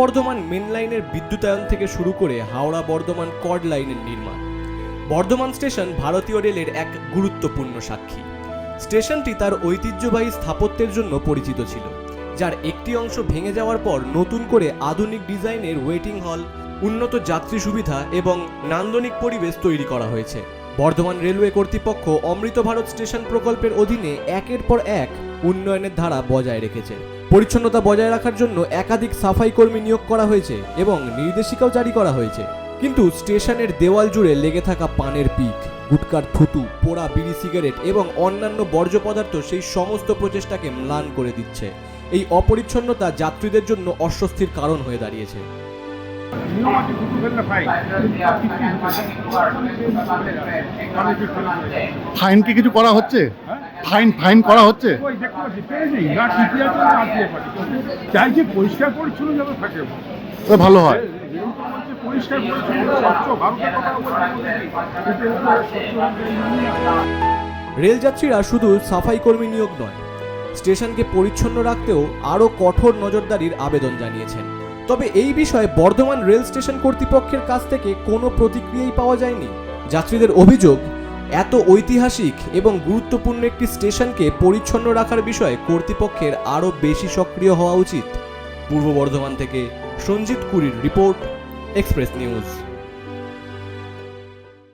Bardhaman main লাইনের বিদ্যুতায়ন থেকে শুরু করে হাওড়া বর্ধমান কর্ড লাইনের নির্মাণ। বর্ধমান স্টেশন ভারতীয় রেলের এক গুরুত্বপূর্ণ সাক্ষী। স্টেশনটি তার ঐতিহ্যবাহী স্থাপত্যের জন্য পরিচিত ছিল, যার একটি অংশ ভেঙে যাওয়ার পর নতুন করে আধুনিক ডিজাইনের ওয়েটিং হল, উন্নত যাত্রী সুবিধা এবং নান্দনিক পরিবেশ তৈরি করা হয়েছে। বর্ধমান রেলওয়ে কর্তৃপক্ষ অমৃত ভারত স্টেশন প্রকল্পের অধীনে একের পর এক উন্নয়নের ধারা বজায় রেখেছে। পরিচ্ছন্নতা বজায় রাখার জন্য একাধিক সাফাই কর্মী নিয়োগ করা হয়েছে এবং নির্দেশিকাও জারি করা হয়েছে। কিন্তু স্টেশনের দেওয়াল জুড়ে লেগে থাকা পানের পিক, গুটকার থুতু, পোড়া বিড়ি সিগারেট এবং অন্যান্য বর্জ্য পদার্থ সেই সমস্ত প্রচেষ্টাকে ম্লান করে দিচ্ছে। এই অপরিচ্ছন্নতা যাত্রীদের জন্য অস্বস্তির কারণ হয়ে দাঁড়িয়েছে। ফাইন কি কিছু করা হচ্ছে? ফাইন ফাইন করা হচ্ছে? পরিষ্কার পরিচ্ছন্ন যাবে থাকে। ভালো হয়। যেরকম তো বলছে পরিষ্কার পরিচ্ছন্ন স্বচ্ছ ভারতের কথা বলছে কিন্তু এটা স্বচ্ছ রেলযাত্রীরা শুধু সাফাই কর্মী নিয়োগ নয় স্টেশনকে পরিচ্ছন্ন রাখতেও আরও কঠোর নজরদারির আবেদন জানিয়েছেন। তবে এই বিষয়ে বর্ধমান রেল স্টেশন কর্তৃপক্ষের কাছ থেকে কোনো প্রতিক্রিয়াই পাওয়া যায়নি। যাত্রীদের অভিযোগ এত ঐতিহাসিক এবং গুরুত্বপূর্ণ একটি স্টেশনকে পরিচ্ছন্ন রাখার বিষয়ে কর্তৃপক্ষের আরও বেশি সক্রিয় হওয়া উচিত। পূর্ব বর্ধমান থেকে সঞ্জিত কুরির রিপোর্ট, এক্সপ্রেস নিউজ।